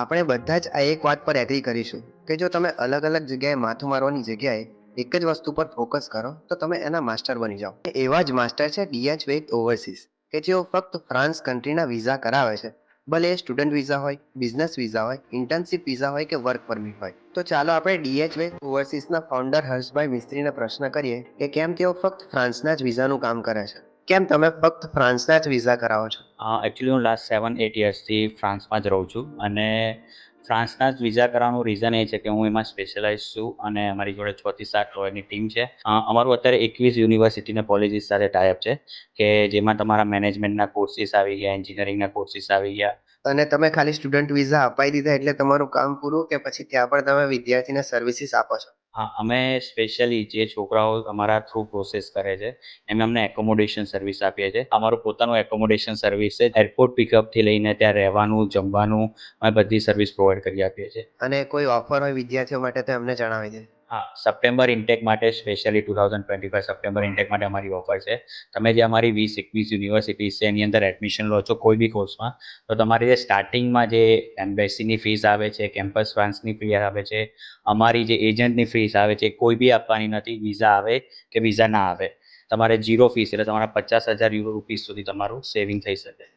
આપણે બધા જ આ એક વાત પર એગ્રી કરીશું કે જો તમે અલગ અલગ જગ્યાએ માથું મારવાની જગ્યાએ એક જ વસ્તુ પર ફોકસ કરો, તો તમે એના માસ્ટર બની જાઓ. એવા જ માસ્ટર છે ડીએચ વેક ઓવરસીઝ કે જેઓ ફક્ત ફ્રાન્સ કન્ટ્રીના વિઝા કરાવે છે. ભલે એ સ્ટુડન્ટ વિઝા હોય બિઝનેસ વિઝા હોય ઇન્ટર્નશિપ વિઝા હોય કે વર્ક પરમિટ હોય. તો ચાલો આપણે ડીએચ વેક ઓવરસીઝના ફાઉન્ડર હર્ષભાઈ મિસ્ત્રીને પ્રશ્ન કરીએ કે કેમ તેઓ ફક્ત ફ્રાન્સના જ વિઝાનું કામ કરે છે? કેમ તમે ફક્ત ફ્રાન્સના જ વિઝા કરાવો છો? એકચ્યુઅલી હું લાસ્ટ સેવન એટ યર્સથી ફ્રાન્સમાં જ રહું છું અને ફ્રાન્સના જ વિઝા કરાવવાનું રીઝન એ છે કે હું એમાં સ્પેશિયલાઇઝ છું અને અમારી જોડે છથી સાત લોયરની ટીમ છે. અમારું અત્યારે એકવીસ યુનિવર્સિટીના કોલેજીસ સાથે ટાઈપ છે કે જેમાં તમારા મેનેજમેન્ટના કોર્સિસ આવી ગયા એન્જિનિયરિંગના કોર્સિસ આવી ગયા. અને તમે ખાલી સ્ટુડન્ટ વિઝા અપાઈ દીધા એટલે તમારું કામ પૂરું કે પછી ત્યાં પણ તમે વિદ્યાર્થીને સર્વિસીસ આપો છો? હા, અમે સ્પેશિયલી જે છોકરાઓ અમારા થ્રુ પ્રોસેસ કરે છે એમ અમને એકોમોડેશન સર્વિસ આપીએ છીએ. અમારું પોતાનું એકોમોડેશન સર્વિસ છે એરપોર્ટ પિકઅપથી લઈને ત્યાં રહેવાનું, જમવાનું, અમે બધી સર્વિસ પ્રોવાઈડ કરી આપીએ છીએ. અને કોઈ ઓફર હોય વિદ્યાર્થીઓ માટે તો એમને જણાવી દે. હા સપ્ટેમ્બર ઇન્ટેક માટે specially two thousand twenty five September intake માટે અમારી ઓફર છે. તમે જે અમારી વીસ એકવીસ યુનિવર્સિટીઝ છે, એની અંદર એડમિશન લો છો કોઈ બી કોર્સમાં તો તમારી જે સ્ટાર્ટિંગમાં જે એમ્બેસીની ફીસ આવે છે કેમ્પસ ફ્રાન્સની ફી આવે છે, અમારી જે એજન્ટની ફીસ આવે છે, કોઈ બી આપવાની નથી વિઝા આવે કે વિઝા ના આવે. તમારે જીરો ફીસ એટલે તમારા પચાસ હજાર યુરો રૂપીસ સુધી તમારું સેવિંગ થઈ શકે.